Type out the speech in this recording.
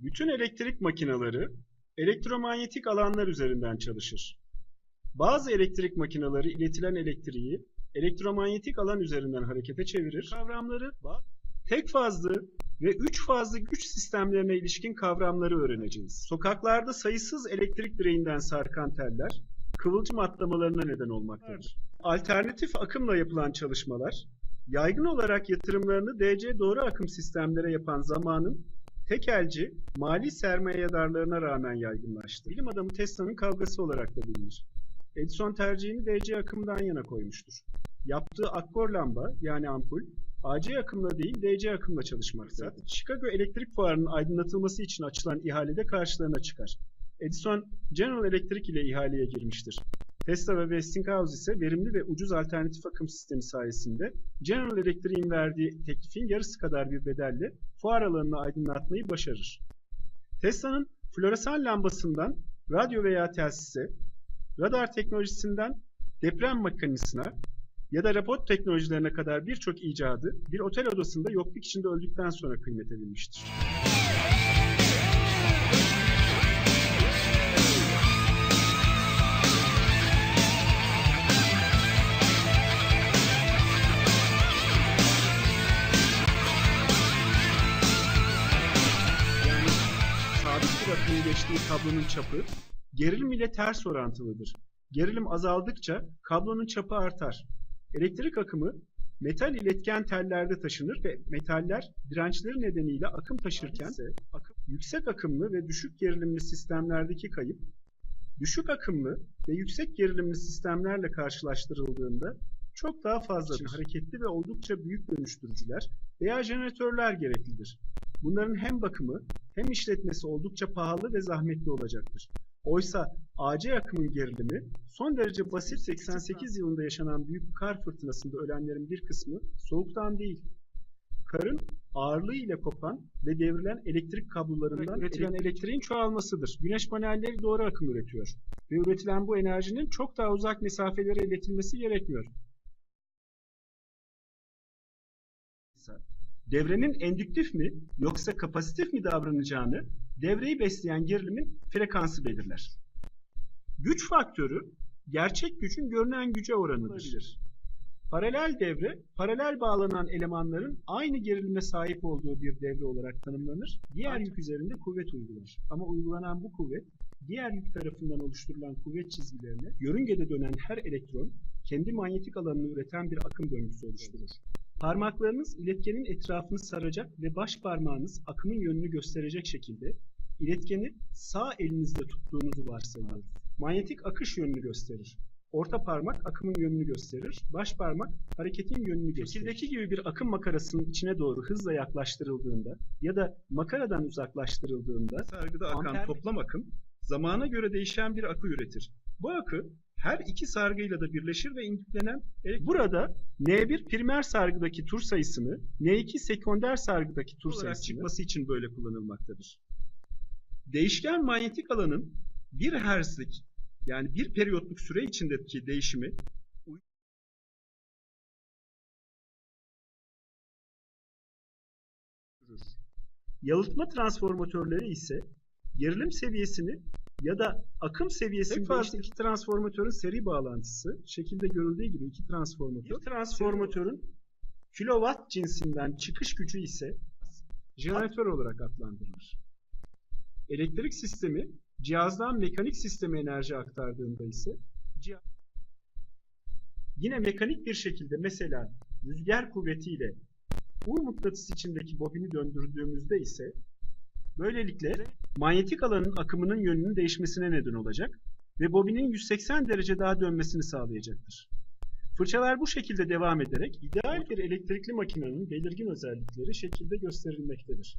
Bütün elektrik makineleri elektromanyetik alanlar üzerinden çalışır. Bazı elektrik makineleri iletilen elektriği elektromanyetik alan üzerinden harekete çevirir. Kavramları tek fazlı ve üç fazlı güç sistemlerine ilişkin kavramları öğreneceğiz. Sokaklarda sayısız elektrik direğinden sarkan teller kıvılcım atlamalarına neden olmaktadır. Alternatif akımla yapılan çalışmalar yaygın olarak yatırımlarını DC doğru akım sistemlere yapan zamanın tekelci, mali sermayedarlarına rağmen yaygınlaştı. Bilim adamı Tesla'nın kavgası olarak da bilinir. Edison tercihini DC akımdan yana koymuştur. Yaptığı akkor lamba yani ampul AC akımla değil DC akımla çalışmaktadır. Chicago Elektrik Fuarı'nın aydınlatılması için açılan ihalede karşılarına çıkar. Edison General Electric ile ihaleye girmiştir. Tesla ve Westinghouse ise verimli ve ucuz alternatif akım sistemi sayesinde General Electric'in verdiği teklifin yarısı kadar bir bedelle fuar alanını aydınlatmayı başarır. Tesla'nın floresan lambasından radyo veya telsise, radar teknolojisinden deprem makinesine ya da robot teknolojilerine kadar birçok icadı bir otel odasında yokluk içinde öldükten sonra kıymet edilmiştir. Geçtiği kablonun çapı gerilim ile ters orantılıdır. Gerilim azaldıkça kablonun çapı artar. Elektrik akımı metal iletken tellerde taşınır ve metaller dirençleri nedeniyle akım taşırken akım, yüksek akımlı ve düşük gerilimli sistemlerdeki kayıp düşük akımlı ve yüksek gerilimli sistemlerle karşılaştırıldığında çok daha fazladır. Hareketli ve oldukça büyük dönüştürücüler veya jeneratörler gereklidir. Bunların hem bakımı hem işletmesi oldukça pahalı ve zahmetli olacaktır. Oysa AC akımın gerilimi son derece basit 88 yılında yaşanan büyük kar fırtınasında ölenlerin bir kısmı soğuktan değil. Karın ağırlığı ile kopan ve devrilen elektrik kablolarından üretilen elektriğin çoğalmasıdır. Güneş panelleri doğru akım üretiyor ve üretilen bu enerjinin çok daha uzak mesafelere iletilmesi gerekmiyor. Devrenin endüktif mi yoksa kapasitif mi davranacağını devreyi besleyen gerilimin frekansı belirler. Güç faktörü gerçek gücün görünen güce oranıdır. Paralel devre, paralel bağlanan elemanların aynı gerilime sahip olduğu bir devre olarak tanımlanır. Diğer yük üzerinde kuvvet uygular. Ama uygulanan bu kuvvet, diğer yük tarafından oluşturulan kuvvet çizgilerine yörüngede dönen her elektron kendi manyetik alanını üreten bir akım döngüsü oluşturur. Parmaklarınız iletkenin etrafını saracak ve baş parmağınız akımın yönünü gösterecek şekilde iletkeni sağ elinizde tuttuğunuzu varsayın. Manyetik akış yönünü gösterir. Orta parmak akımın yönünü gösterir. Baş parmak hareketin yönünü gösterir. Şekildeki gibi bir akım makarasının içine doğru hızla yaklaştırıldığında ya da makaradan uzaklaştırıldığında sargıda akan Amper- toplam akım zamana göre değişen bir akı üretir. Bu akı her iki sargıyla da birleşir ve indüklenen elektrik- Burada N1 primer sargıdaki tur sayısını, N2 sekonder sargıdaki tur Olarak sayısını çıkması için böyle kullanılmaktadır. Değişken manyetik alanın bir herzlik yani bir periyotluk süre içindeki değişimi Yalıtma transformatörleri ise gerilim seviyesini ya da akım seviyesini fazla iki transformatörün seri bağlantısı şekilde görüldüğü gibi iki transformatör. Bir transformatörün kilowatt cinsinden çıkış gücü ise jeneratör olarak adlandırılır. Elektrik sistemi cihazdan mekanik sisteme enerji aktardığında ise cihaz yine mekanik bir şekilde mesela rüzgar kuvvetiyle U mıknatıs içindeki bobini döndürdüğümüzde ise böylelikle manyetik alanın akımının yönünün değişmesine neden olacak ve bobinin 180 derece daha dönmesini sağlayacaktır. Fırçalar bu şekilde devam ederek ideal bir elektrikli makinenin belirgin özellikleri şekilde gösterilmektedir.